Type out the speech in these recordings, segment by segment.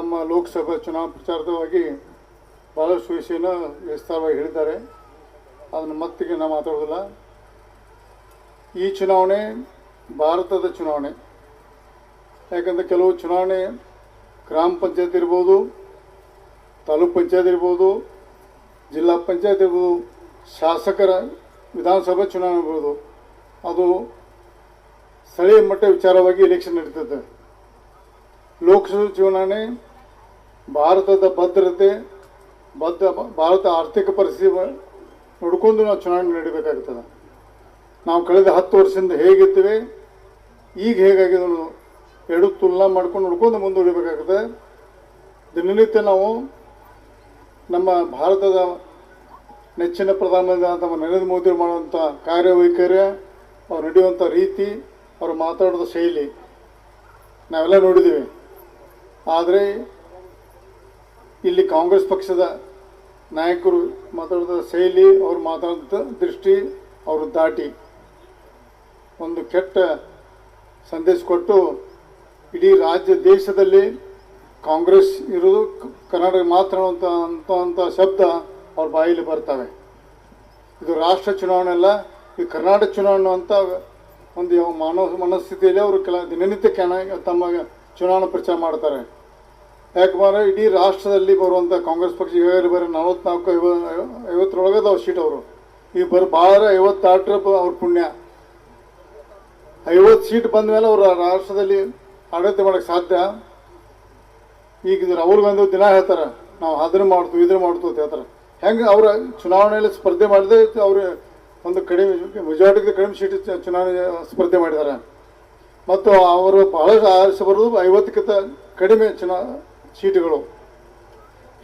ತಮ್ಮ ಲೋಕಸಭಾ ಚುನಾವಣಾ ಪ್ರಚಾರದವಾಗಿ ಭಾಳಷ್ಟು ವಿಷಯನ ವಿಸ್ತಾರವಾಗಿ ಹೇಳಿದ್ದಾರೆ. ಅದನ್ನು ಮತ್ತಿಗೆ ನಾವು ಮಾತಾಡೋದಿಲ್ಲ ಈ ಚುನಾವಣೆ ಭಾರತದ ಚುನಾವಣೆ. ಯಾಕಂದರೆ ಕೆಲವು ಚುನಾವಣೆ ಗ್ರಾಮ ಪಂಚಾಯತ್ ಇರ್ಬೋದು, ತಾಲೂಕ್ ಪಂಚಾಯತ್ ಇರ್ಬೋದು, ಜಿಲ್ಲಾ ಪಂಚಾಯತ್ ಇರ್ಬೋದು, ಶಾಸಕರ ವಿಧಾನಸಭಾ ಚುನಾವಣೆ ಇರ್ಬೋದು, ಅದು ಸ್ಥಳೀಯ ಮಟ್ಟ ವಿಚಾರವಾಗಿ ಎಲೆಕ್ಷನ್ ನಡೀತದೆ. ಲೋಕಸಭಾ ಚುನಾವಣೆ ಭಾರತದ ಭದ್ರತೆ ಬದ್ಧ ಭಾರತ ಆರ್ಥಿಕ ಪರಿಸ್ಥಿತಿ ನೋಡಿಕೊಂಡು ನಾವು ಚುನಾವಣೆ ನಡೀಬೇಕಾಗ್ತದೆ. ನಾವು ಕಳೆದ ಹತ್ತು ವರ್ಷದಿಂದ ಹೇಗಿರ್ತೀವಿ ಈಗ ಹೇಗಾಗಿದೆ ಎರಡು ತುಲನಾ ಮಾಡ್ಕೊಂಡು ನೋಡ್ಕೊಂಡು ಮುಂದುವರಿಬೇಕಾಗ್ತದೆ ದಿನನಿತ್ಯ ನಾವು ನಮ್ಮ ಭಾರತದ ನೆಚ್ಚಿನ ಪ್ರಧಾನಮಂತ್ರಿ ನಮ್ಮ ನರೇಂದ್ರ ಮೋದಿ ಮಾಡುವಂಥ ಕಾರ್ಯವೈಖರ್ಯ ಅವ್ರು ನಡೆಯುವಂಥ ರೀತಿ, ಅವರು ಮಾತಾಡೋದ ಶೈಲಿ, ನಾವೆಲ್ಲ ನೋಡಿದ್ದೀವಿ. ಆದರೆ ಇಲ್ಲಿ ಕಾಂಗ್ರೆಸ್ ಪಕ್ಷದ ನಾಯಕರು ಮಾತಾಡಿದ ಶೈಲಿ, ಅವರು ಮಾತಾಡೋದ ದೃಷ್ಟಿ ಅವರು ದಾಟಿ ಒಂದು ಕೆಟ್ಟ ಸಂದೇಶ ಕೊಟ್ಟು ಇಡೀ ರಾಜ್ಯ ದೇಶದಲ್ಲಿ ಕಾಂಗ್ರೆಸ್ ಇರೋದು ಕರ್ನಾಟಕ ಮಾತ್ರ ಅಂತ ಅಂತ ಶಬ್ದ ಅವ್ರ ಬಾಯಲ್ಲಿ ಬರ್ತವೆ. ಇದು ರಾಷ್ಟ್ರ ಚುನಾವಣೆ ಅಲ್ಲ ಈ ಕರ್ನಾಟಕ ಚುನಾವಣೆ ಅಂತ ಒಂದು ಮಾನವ ಮನಸ್ಥಿತಿಯಲ್ಲಿ ಅವರು ಕೆಲ ದಿನನಿತ್ಯ ತಮ್ಮ ಚುನಾವಣಾ ಪ್ರಚಾರ ಮಾಡ್ತಾರೆ. ಯಾಕಂದ್ರೆ ಇಡೀ ರಾಷ್ಟ್ರದಲ್ಲಿ ಬರುವಂಥ ಕಾಂಗ್ರೆಸ್ ಪಕ್ಷ ಈಗಾಗಲೇ ಬರೀ ನಲವತ್ನಾಲ್ಕು ಐವ ಐವತ್ತರೊಳಗದ ಸೀಟ್ ಅವರು. ಈಗ ಬರ್ ಭಾಳ ಐವತ್ತಾರರ ಅವ್ರ ಪುಣ್ಯ. ಐವತ್ತು ಸೀಟ್ ಬಂದ ಮೇಲೆ ಅವರು ರಾಷ್ಟ್ರದಲ್ಲಿ ಆಡಳಿತ ಮಾಡೋಕ್ಕೆ ಸಾಧ್ಯ. ಈಗ ರಾಹುಲ್ ಗಾಂಧಿ ದಿನ ಹೇಳ್ತಾರೆ, ನಾವು ಅದನ್ನ ಮಾಡ್ತು ಇದನ್ನ ಮಾಡ್ತು ಅಂತ ಹೇಳ್ತಾರೆ. ಹೆಂಗೆ ಅವರ ಚುನಾವಣೆಯಲ್ಲಿ ಸ್ಪರ್ಧೆ ಮಾಡಿದೆ ಅವರು ಒಂದು ಕಡಿಮೆ ಮೆಜಾರಿಟಿ ಕಡಿಮೆ ಸೀಟ್ ಚುನಾವಣೆ ಸ್ಪರ್ಧೆ ಮಾಡಿದ್ದಾರೆ ಮತ್ತು ಅವರು ಬಹಳಷ್ಟು ಆರಿಸಿ ಬರೋದು ಐವತ್ತಕ್ಕಿಂತ ಕಡಿಮೆ ಚುನಾ ಸೀಟುಗಳು.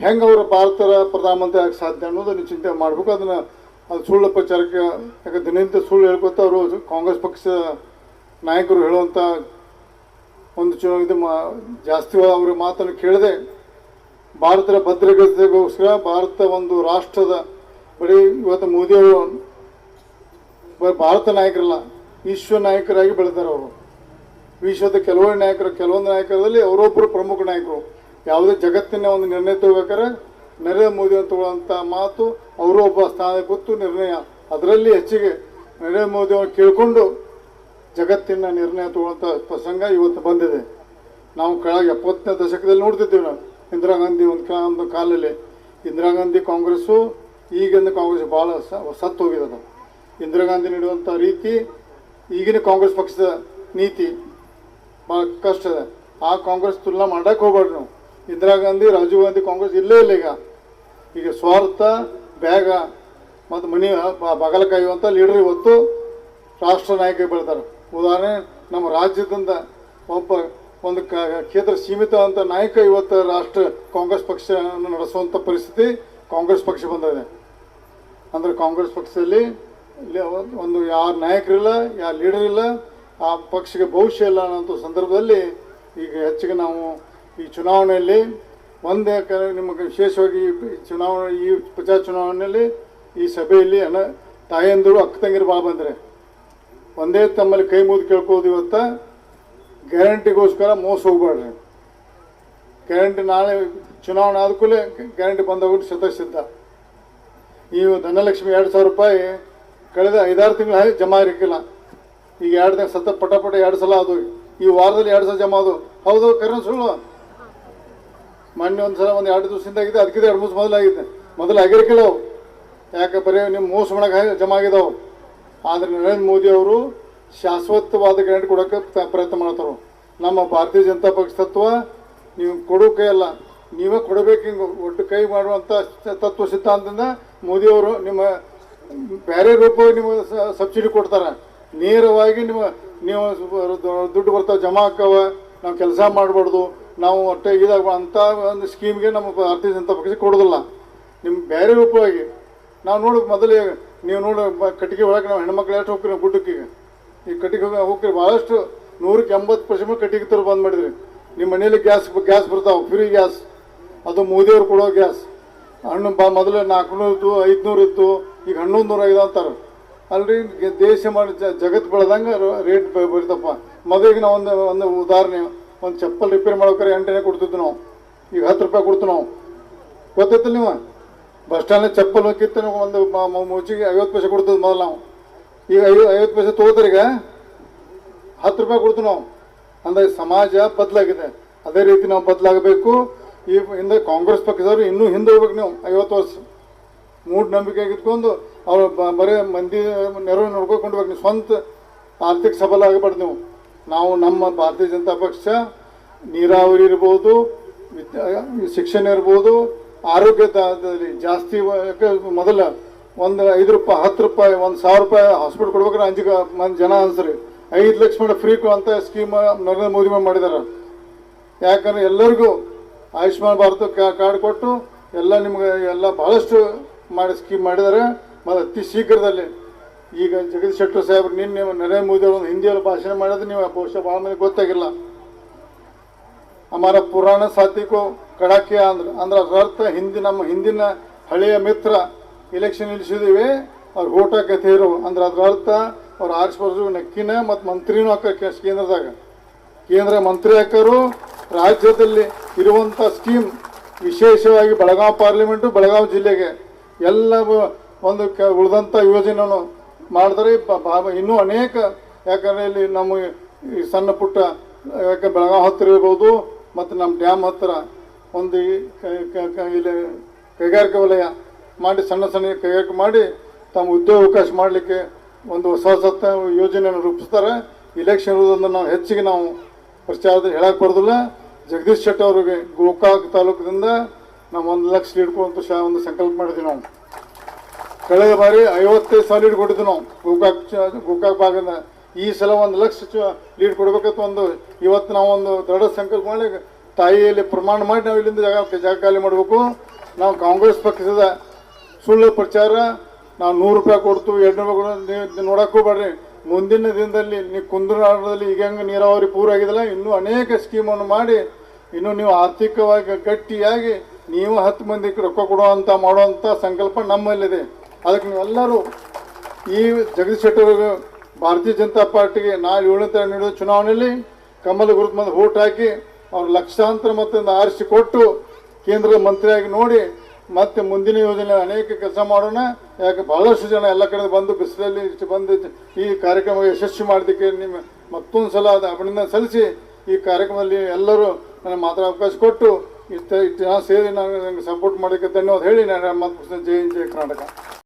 ಹೆಂಗೆ ಅವರು ಭಾರತದ ಪ್ರಧಾನಮಂತ್ರಿ ಆಗಕ್ಕೆ ಸಾಧ್ಯ ಅನ್ನೋದು ನೀವು ಚಿಂತೆ ಮಾಡಬೇಕು. ಅದನ್ನು ಅದು ಸುಳ್ಳು ಪ್ರಚಾರಕ್ಕೆ ಯಾಕೆ ದಿನನಿತ್ಯ ಸುಳ್ಳು ಹೇಳ್ಕೊತ ಅವರು ಕಾಂಗ್ರೆಸ್ ಪಕ್ಷದ ನಾಯಕರು ಹೇಳುವಂಥ ಒಂದು ಚುನಾವ ಇದು ಮಾ, ಜಾಸ್ತಿ ಅವರ ಮಾತನ್ನು ಕೇಳದೆ ಭಾರತದ ಭದ್ರತೆಗೋಸ್ಕರ ಭಾರತ ಒಂದು ರಾಷ್ಟ್ರದ ಬರೀ ಇವತ್ತು ಮೋದಿಯವರು ಭಾರತ ನಾಯಕರಲ್ಲ, ವಿಶ್ವ ನಾಯಕರಾಗಿ ಬೆಳೆದಾರೆ ಅವರು. ವಿಶ್ವದ ಕೆಲವೊಂದು ನಾಯಕರು, ಕೆಲವೊಂದು ನಾಯಕರಲ್ಲಿ ಅವರೊಬ್ಬರು ಪ್ರಮುಖ ನಾಯಕರು. ಯಾವುದೇ ಜಗತ್ತಿನ ಒಂದು ನಿರ್ಣಯ ತಗೋಬೇಕಾದ್ರೆ ನರೇಂದ್ರ ಮೋದಿ ಅಂತ ತಗೊಳ್ಳುವಂಥ ಮಾತು ಅವರು ಒಬ್ಬ ಸ್ಥಾನ ಗೊತ್ತು, ನಿರ್ಣಯ. ಅದರಲ್ಲಿ ಹೆಚ್ಚಿಗೆ ನರೇಂದ್ರ ಅವರು ಕೇಳಿಕೊಂಡು ಜಗತ್ತಿನ ನಿರ್ಣಯ ತಗೊಳ್ಳುವಂಥ ಪ್ರಸಂಗ ಇವತ್ತು ಬಂದಿದೆ. ನಾವು ಕೆಳಗೆ ಎಪ್ಪತ್ತನೇ ದಶಕದಲ್ಲಿ ನೋಡ್ತಿದ್ದೀವಿ ನಾವು. ಇಂದಿರಾ ಗಾಂಧಿ ಒಂದು ಕ, ಒಂದು ಕಾಲಲ್ಲಿ. ಇಂದಿರಾ ಗಾಂಧಿ ಕಾಂಗ್ರೆಸ್ಸು, ಈಗಿನ ಕಾಂಗ್ರೆಸ್ ಭಾಳ ಸತ್ತು ಹೋಗಿದೆ ಇಂದಿರಾ ಗಾಂಧಿ ನೀಡುವಂಥ ರೀತಿ ಈಗಿನ ಕಾಂಗ್ರೆಸ್ ಪಕ್ಷದ ನೀತಿ ಭಾಳ ಕಷ್ಟ ಇದೆ. ಆ ಕಾಂಗ್ರೆಸ್ ತುಲನಾ ಮಾಡೋಕ್ಕೆ ಹೋಗ್ಬಾರ್ದು ನಾವು. ಇಂದಿರಾ ಗಾಂಧಿ, ರಾಜೀವ್ ಗಾಂಧಿ, ಕಾಂಗ್ರೆಸ್ ಇಲ್ಲೇ ಇಲ್ಲ ಈಗ. ಈಗ ಸ್ವಾರ್ಥ ಬ್ಯಾಗ ಮತ್ತು ಮನಿ, ಬ- ಅಂತ ಲೀಡರ್ ಇವತ್ತು ರಾಷ್ಟ್ರ ನಾಯಕ ಬೆಳಿತಾರೆ ಉದಾಹರಣೆ, ನಮ್ಮ ರಾಜ್ಯದಿಂದ ಒಬ್ಬ ಒಂದು ಕ್ಷೇತ್ರ ಸೀಮಿತ ನಾಯಕ ಇವತ್ತು ರಾಷ್ಟ್ರ ಕಾಂಗ್ರೆಸ್ ಪಕ್ಷವನ್ನು ನಡೆಸುವಂಥ ಪರಿಸ್ಥಿತಿ ಕಾಂಗ್ರೆಸ್ ಪಕ್ಷ ಬಂದಿದೆ. ಅಂದರೆ ಕಾಂಗ್ರೆಸ್ ಪಕ್ಷದಲ್ಲಿ ಒಂದು ಯಾರ ನಾಯಕರಿಲ್ಲ, ಯಾರ ಲೀಡರ್ ಇಲ್ಲ, ಆ ಪಕ್ಷಕ್ಕೆ ಭವಿಷ್ಯ ಇಲ್ಲ ಅನ್ನೋಂಥ ಸಂದರ್ಭದಲ್ಲಿ ಈಗ ಹೆಚ್ಚಿಗೆ ನಾವು ಈ ಚುನಾವಣೆಯಲ್ಲಿ ಒಂದೇ ನಿಮಗೆ ವಿಶೇಷವಾಗಿ ಚುನಾವಣೆ ಈ ಪ್ರಚಾರ ಚುನಾವಣೆಯಲ್ಲಿ ಈ ಸಭೆಯಲ್ಲಿ ಅನ ತಾಯಂದಿರು, ಅಕ್ಕ ತಂಗಿರು ಭಾಳ ಬಂದರೆ. ಒಂದೇ ತಮ್ಮಲ್ಲಿ ಕೈ ಮುಗಿದು ಕೇಳ್ಕೋದು ಇವತ್ತು ಗ್ಯಾರಂಟಿಗೋಸ್ಕರ ಮೋಸ ಹೋಗ್ಬೇಡ್ರಿ. ಗ್ಯಾರಂಟಿ ನಾಳೆ ಚುನಾವಣೆ ಆದ ಕೂಡಲೇ ಗ್ಯಾರಂಟಿ ಬಂದೋಗ್ಬಿಟ್ಟು ಶತಸಿದ್ಧ ನೀವು ಧನಲಕ್ಷ್ಮಿ ಎರಡು ಸಾವಿರ ರೂಪಾಯಿ ಕಳೆದ ಐದಾರು ತಿಂಗಳ ಜಮಾ ಇರಕ್ಕಿಲ್ಲ ಈಗ ಎರಡು ದಿನ ಸತತ ಪಟ ಪಟ ಎರಡು ಸಲ ಅದು. ಈ ವಾರದಲ್ಲಿ ಎರಡು ಸಲ ಜಮಾ ಅದು. ಹೌದು ಕರ್ನ ಮೊನ್ನೆ ಒಂದು ಸಲ ಒಂದು ಎರಡು ದಿವಸದಿಂದ ಆಗಿದೆ ಅದಕ್ಕಿಂತ ಎರಡು ಮೂರು ಮೊದಲಾಗಿದೆ. ಮೊದಲು ಆಗಿರಕ್ಕಿಲ್ಲ ಅವು ಯಾಕೆ ಬರೀ ನಿಮ್ಮ ಮೋಸ ಮಾಡೋಕೆ ಜಮಾ ಆಗಿದಾವೆ. ಆದರೆ ನರೇಂದ್ರ ಮೋದಿ ಅವರು ಶಾಶ್ವತವಾದ ಗ್ಯಾರಂಟಿ ಕೊಡೋಕ್ಕೆ ಪ್ರಯತ್ನ ಮಾಡ್ತಾರೆ. ನಮ್ಮ ಭಾರತೀಯ ಜನತಾ ಪಕ್ಷ ತತ್ವ, ನೀವು ಕೊಡೋ ಕೈ ಅಲ್ಲ. ನೀವೇ ಕೊಡಬೇಕು ಹಿಂಗೆ ಒಟ್ಟು ಕೈ ಮಾಡುವಂಥ ತತ್ವ ಸಿದ್ಧಾಂತದಿಂದ ಮೋದಿಯವರು ನಿಮ್ಮ ಬೇರೆ ರೂಪ ನಿಮಗೆ ಸಬ್ಸಿಡಿ ಕೊಡ್ತಾರೆ. ನೇರವಾಗಿ ನಿಮ್ಮ, ನೀವು ದುಡ್ಡು ಬರ್ತಾವೆ, ಜಮಾ ಹಾಕವ, ನಾವು ಕೆಲಸ ಮಾಡಬಾರ್ದು. ನಾವು ಒಟ್ಟು ಇದಾಗ ಅಂಥ ಒಂದು ಸ್ಕೀಮ್ಗೆ ನಮ್ಮ ಭಾರತೀಯ ಜನತಾ ಪಕ್ಷ ಕೊಡೋದಿಲ್ಲ. ನಿಮ್ಗೆ ಬೇರೆ ರೂಪವಾಗಿ, ನಾವು ನೋಡೋಕೆ ಮೊದಲೇ, ನೀವು ನೋಡಿ ಕಟ್ಟಿಗೆ ಒಳಗೆ ನಾವು ಹೆಣ್ಮಕ್ಳು ಎಷ್ಟು ಹೋಗ್ರಿ ಗುಡ್ಡಕ್ಕೆ ಈ ಕಟ್ಟಿಗೆ ಹೋಗಿ ಹೋಗ್ತೀರಿ ಭಾಳಷ್ಟು ನೂರಕ್ಕೆ ಎಂಬತ್ತು ಪರ್ಸೆಂಟ್ ಕಟ್ಟಿಗೆ ತರ ಬಂದ್ ಮಾಡಿದ್ರಿ. ನಿಮ್ಮ ಮನೇಲಿ ಗ್ಯಾಸ್ ಗ್ಯಾಸ್ ಬರ್ತಾವೆ, ಫ್ರೀ ಗ್ಯಾಸ್. ಅದು ಮೋದಿಯವ್ರು ಕೊಡೋ ಗ್ಯಾಸ್. ಹಣ್ಣು ಬಾ, ಮೊದಲು ನಾಲ್ಕುನೂರು ಇತ್ತು ಐದುನೂರು ಇತ್ತು ಈಗ ಹನ್ನೊಂದು ನೂರ ಐದು ಅಂತಾರೆ. ಅಲ್ರಿ, ದೇಶ ಮಾಡಿ ಜಗತ್ತು ಬೆಳೆದಂಗೆ ರೇಟ್ ಬರ್ತಪ್ಪ. ಮೊದಲಿಗೆ ನಾವು ಒಂದು ಒಂದು ಉದಾಹರಣೆ ಒಂದು ಚಪ್ಪಲ್ ರಿಪೇರಿ ಮಾಡ್ಬೇಕಾರೆ ಎಂಟನೇ ಕೊಡ್ತಿದ್ವಿ ನಾವು. ಈಗ ಹತ್ತು ರೂಪಾಯಿ ಕೊಡ್ತು ನಾವು. ಗೊತ್ತೈತಿಲ್ಲ ನೀವು ಬಸ್ ಸ್ಟ್ಯಾಂಡ್ ಚಪ್ಪಲ್ ಕಿತ್ತ ಒಂದು ಮುಚ್ಚಿಗೆ ಐವತ್ತು ಪೈಸೆ ಕೊಡ್ತದ ಮೊದಲು ನಾವು. ಈಗ ಐವ ಐವತ್ತು ಪೈಸೆ ತೊಗೋತಾರೆ ಈಗ. ಹತ್ತು ರೂಪಾಯಿ ಕೊಡ್ತು ನಾವು. ಅಂದರೆ ಸಮಾಜ ಬದಲಾಗಿದೆ. ಅದೇ ರೀತಿ ನಾವು ಬದಲಾಗಬೇಕು. ಈ ಹಿಂದೆ ಕಾಂಗ್ರೆಸ್ ಪಕ್ಷದವರು ಇನ್ನೂ ಹಿಂದೆ ಹೋಗ್ಬೇಕು ನೀವು, ಐವತ್ತು ವರ್ಷ. ಮೂಢನಂಬಿಕೆ ಇಟ್ಕೊಂಡು ಅವ್ರು ಬ- ಬರೀ ಮಂದಿ ನೆರವು ನೋಡ್ಕೊಂಡು ಹೋಗ್ಬೇಕು. ನೀವು ಸ್ವಂತ ಆರ್ಥಿಕ ಸಬಲ ಆಗಬಾರ್ದು ನೀವು. ನಾವು ನಮ್ಮ ಭಾರತೀಯ ಜನತಾ ಪಕ್ಷ ನೀರಾವರಿ ಇರ್ಬೋದು ಶಿಕ್ಷಣ ಇರ್ಬೋದು ಆರೋಗ್ಯದಲ್ಲಿ ಜಾಸ್ತಿ ಮೊದಲ ಒಂದು ಐದು ರೂಪಾಯಿ, ಹತ್ತು ರೂಪಾಯಿ, ಒಂದು ಸಾವಿರ ರೂಪಾಯಿ ಹಾಸ್ಪಿಟಲ್ ಕೊಡ್ಬೇಕಾದ್ರೆ ಅಂಜಿಗೆ ಮಂದಿ ಜನ ಅನ್ಸ್ರಿ. ಐದು ಲಕ್ಷ ಮಾಡಿ ಫ್ರೀ ಅಂತ ಸ್ಕೀಮ್ ನರೇಂದ್ರ ಮೋದಿ ಮಾಡಿದ್ದಾರೆ ಯಾಕಂದ್ರೆ ಎಲ್ಲರಿಗೂ ಆಯುಷ್ಮಾನ್ ಭಾರತ ಕಾರ್ಡ್ ಕೊಟ್ಟು ಎಲ್ಲ ನಿಮ್ಗೆ ಎಲ್ಲ ಭಾಳಷ್ಟು ಮಾಡಿ ಸ್ಕೀಮ್ ಮಾಡಿದ್ದಾರೆ ಮತ್ತು ಅತಿ ಶೀಘ್ರದಲ್ಲಿ ಈಗ ಜಗದೀಶ್ ಶೆಟ್ಟರ್ ಸಾಹೇಬ್ರು ನಿನ್ನೆ ನರೇಂದ್ರ ಮೋದಿ ಒಂದು ಹಿಂದಿಯಲ್ಲಿ ಭಾಷಣ ಮಾಡೋದು ನೀವು ಬಹುಶಃ ಭಾಳ ಮಂದಿ ಗೊತ್ತಾಗಿಲ್ಲ. ಅಮರ ಪುರಾಣ ಸಾಥಿಗೂ ಕಡಾಕೆ ಅಂದ್ರೆ. ಅಂದ್ರೆ ಅರ್ಥ ಹಿಂದಿ ನಮ್ಮ ಹಿಂದಿನ ಹಳೆಯ ಮಿತ್ರ ಇಲೆಕ್ಷನ್ ನಿಲ್ಲಿಸಿದೀವಿ, ಅವ್ರು ಓಟ ಕಥೆಯರು ಅಂದ್ರೆ ಅದ್ರ ಅರ್ಥ ಅವ್ರು ಆರಿಸ್ಬಾರ್ದು ನೆಕ್ಕಿನ ಮತ್ತು ಮಂತ್ರಿನೂ ಹಾಕ ಕೇಂದ್ರದಾಗ. ಕೇಂದ್ರ ಮಂತ್ರಿ ಹಾಕರು, ರಾಜ್ಯದಲ್ಲಿ ಇರುವಂಥ ಸ್ಕೀಮ್ ವಿಶೇಷವಾಗಿ ಬೆಳಗಾವಿ ಪಾರ್ಲಿಮೆಂಟು ಬೆಳಗಾವಿ ಜಿಲ್ಲೆಗೆ. ಎಲ್ಲ ಒಂದು ಕ ಉಳಿದಂಥ ಯೋಜನೆಯನ್ನು ಮಾಡಿದ್ರೆ ಬ- ಬಾ- ಇನ್ನೂ ಅನೇಕ, ಯಾಕಂದರೆ ಇಲ್ಲಿ ನಮ್ಮ ಈ ಸಣ್ಣ ಪುಟ್ಟ ಯಾಕೆ ಬೆಳಗಾವಿ ಹತ್ತಿರ ಇರ್ಬೋದು, ಮತ್ತು ನಮ್ಮ ಡ್ಯಾಮ್ ಹತ್ತಿರ ಒಂದು ಇಲ್ಲಿ ಕೈಗಾರಿಕಾ ವಲಯ ಮಾಡಿ, ಸಣ್ಣ ಸಣ್ಣ ಕೈಗಾರಿಕೆ ಮಾಡಿ, ತಮ್ಮ ಉದ್ಯೋಗ ಅವಕಾಶ ಮಾಡಲಿಕ್ಕೆ ಒಂದು ಹೊಸ ಹೊಸ ಯೋಜನೆಯನ್ನು ರೂಪಿಸ್ತಾರೆ. ಇಲೆಕ್ಷನ್ ಇರೋದನ್ನು ನಾವು ಹೆಚ್ಚಿಗೆ ನಾವು ಪ್ರಚಾರದಲ್ಲಿ ಹೇಳಕ್ಕೆ ಬರೋದಿಲ್ಲ. ಜಗದೀಶ್ ಶೆಟ್ಟಿ ಅವರಿಗೆ ಗೋಕಾಕ್ ತಾಲೂಕಿನಿಂದ ನಾವು ಒಂದು ಲಕ್ಷ ಇಡ್ಕೊಂತ ಶಾ, ಒಂದು ಸಂಕಲ್ಪ ಮಾಡಿದ್ವಿ ನಾವು. ಕಳೆದ ಬಾರಿ ಐವತ್ತೈದು ಸಾವಿರ ಲೀಡ್ ಕೊಟ್ಟಿದ್ವಿ ನಾವು. ಗೋಕಾಕ್ ಗೋಕಾಕ್ ಭಾಗದಿಂದ ಈ ಸಲ ಒಂದು ಲಕ್ಷ ಲೀಡ್ ಕೊಡಬೇಕಂತ ಒಂದು ಇವತ್ತು ನಾವು ಒಂದು ದೃಢ ಸಂಕಲ್ಪ ಮಾಡಿ ತಾಯಿಯಲ್ಲಿ ಪ್ರಮಾಣ ಮಾಡಿ ನಾವು ಇಲ್ಲಿಂದ ಜಾಗ ಜಾಗ ಖಾಲಿ ಮಾಡಬೇಕು. ನಾವು ಕಾಂಗ್ರೆಸ್ ಪಕ್ಷದ ಸುಳ್ಳು ಪ್ರಚಾರ, ನಾವು ನೂರು ರೂಪಾಯಿ ಕೊಡ್ತು ಎರಡು ರೂಪಾಯಿ ನೋಡೋಕ್ಕೂ ಹೋಗ್ಬೇಡ್ರಿ. ಮುಂದಿನ ದಿನದಲ್ಲಿ ನೀವು ಕುಂದನಾಡದಲ್ಲಿ ಈಗ ಹೆಂಗೆ ನೀರಾವರಿ ಪೂರ ಆಗಿದೆಲ್ಲ, ಇನ್ನೂ ಅನೇಕ ಸ್ಕೀಮನ್ನು ಮಾಡಿ, ಇನ್ನು ನೀವು ಆರ್ಥಿಕವಾಗಿ ಗಟ್ಟಿಯಾಗಿ ನೀವು ಹತ್ತು ಮಂದಿಗೆ ರೊಕ್ಕ ಕೊಡುವಂಥ ಮಾಡುವಂಥ ಸಂಕಲ್ಪ ನಮ್ಮಲ್ಲಿದೆ. ಅದಕ್ಕೆ ನೀವೆಲ್ಲರೂ ಈ ಜಗದೀಶ್ ಶೆಟ್ಟರ್ ಭಾರತೀಯ ಜನತಾ ಪಾರ್ಟಿಗೆ ನಾಳೆ ಏಳನೇ ತಾರೀಕು ನೀಡುವ ಚುನಾವಣೆಯಲ್ಲಿ ಕಮಲ ಗುರುತು ಮಂದಿ ಓಟ್ ಹಾಕಿ ಅವ್ರು ಲಕ್ಷಾಂತರ ಮತದಿಂದ ಆರಿಸಿ ಕೊಟ್ಟು ಕೇಂದ್ರ ಮಂತ್ರಿಯಾಗಿ ನೋಡಿ ಮತ್ತೆ ಮುಂದಿನ ಯೋಜನೆ ಅನೇಕ ಕೆಲಸ ಮಾಡೋಣ. ಯಾಕೆ ಬಹಳಷ್ಟು ಜನ ಎಲ್ಲ ಕಡೆ ಬಂದು ಬಿಸಿಲಲ್ಲಿ ಬಂದು ಈ ಕಾರ್ಯಕ್ರಮ ಯಶಸ್ವಿ ಮಾಡೋದಕ್ಕೆ ನಿಮ್ಮ ಮತ್ತೊಂದು ಸಲ ಅದು ಅಭಿನಂದನೆ ಸಲ್ಲಿಸಿ ಈ ಕಾರ್ಯಕ್ರಮದಲ್ಲಿ ಎಲ್ಲರೂ ನನಗೆ ಮಾತ್ರ ಅವಕಾಶ ಕೊಟ್ಟು ಇಷ್ಟ ಇಷ್ಟು ಜನ ಸೇರಿ ನಾನು ನನಗೆ ಸಪೋರ್ಟ್ ಮಾಡೋಕ್ಕೆ ಧನ್ಯವಾದ ಹೇಳಿ. ನಾನು ಮತ್ತೆ ಜೈ ಜೈ ಕರ್ನಾಟಕ.